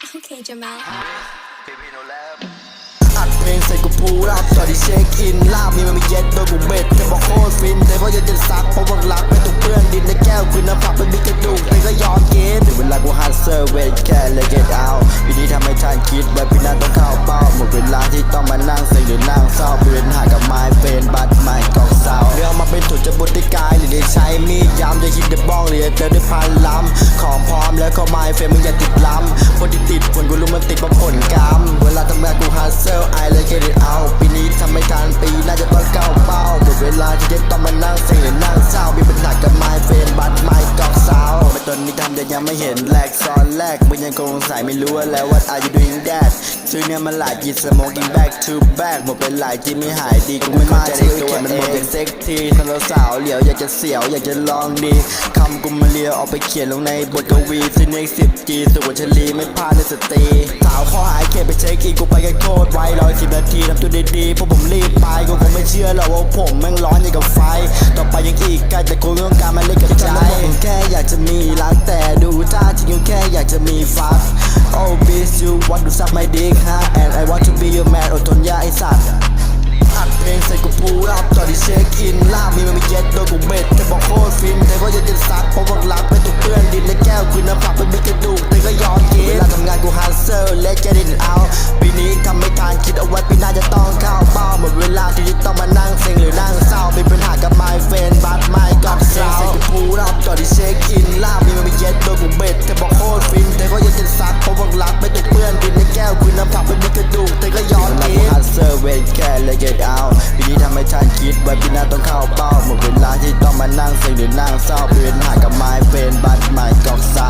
Okay, Jamal. อัดเพลงใส่กูพูรับตอนที่เช็คอินลาบมีมันมีเย็ดโดยกูเบ็ดแต่บอกโคตรฟินแต่ก็ยังจะซักเพราะว่ารักไม่ถูกเปื้อนดินในแก้วคือน้ำผักเป็นมีกระดูกแต่ก็ยอมกินถึงเวลากูฮัดเซอร์เวทแค่เลยเก็ตเอาวิธีทำให้ท่านคิดแบบพี่นัทต้องเข้าเป้าหมดเวลาที่ต้องมานั่งเซ็งหรือนั่งเศร้าเปลี่ยนหากับไม้เฟนบัตรไม่กองเศร้าเรื่องมาเป็นถุนจะบุตรกายหรือได้ใช้มีดยำจะคิดจะบ้องหรือจะเจอด้วยพันล้ำ ของพร้อมแล้วก็ไม้เฟรมึงอย่าติดล้ำคนที่ติดผลกูรู้มันติดเพราะผลกรรมเวลาทำงานกูฮัสเซลไอเลยเกตเอาปีนี้ทำไม่ทันปีน่าจะต้องเก้าเป้าหมดเวลาที่จะต้องมา นนี้ทำแต่ยังไม่เห็นแหลกซ้อนแรกมึงยังคงสงสัยไม่รู้ว่าแล้ว what are you doing that ซื้อเนี่ยมันหลายจีสโมกิ้ง back to back หมดเป็นหลายที่ไม่หายดีกูไม่มาใจตัวเองมันหมดอย่างเซ็กทีสำหรับสาวเหลียวอยากจะเสียวอยากจะลองดีคำกูมาเลียวเอาไปเขียนลงในบทกวีซินเน็กสิบจีสุวรรณชลีไม่พลาดในสตรีสาวข้อหายเขตไปเช็คอินกูไปกันโคตรไวร้อยสิบนาทีทำตัวดีๆพวกผมรีบ ไม่เชื่อหรอกว่าผมแม่งร้อนอย่างกับไฟ ต่อไปยังอีกไกลแต่กูต้องการมาเล่นกับใจผมแค่อยากจะมีรักแต่ดูท่าจริงแค่อยากจะมีฟัก Oh bitch you want to suck my dick huh and I want to be your man อดทนยาไอสัตว์อัดเพลงใส่กูพูรับตอนที่เช็คอินลาบมีมันมีเย็ดโดยกูเบ็ดแค่บอก ก่อนที่เช็คอินลาบมีมันไปเย็ดโดนกูเบ็ดแต่บอกโคตรฟินแต่ก็ยังเป็ซักเพราะวังรักไม่ต้องเปื้อนดินในแก้วคืนน้ำผักเป็นมีกระดูกแต่ก็ย้อนกินฮัสเซอร์เวนแค่เลยเกตเอาปีนี้ทำให้ฉันคิดว่าปีหน้าต้องเข้าเป้าหมดเวลาที่ต้องมานั่งเซ็งหรือนั่งเศร้าเปลี่ยนหากับไม้เป็นบัตรใหม่กอกซา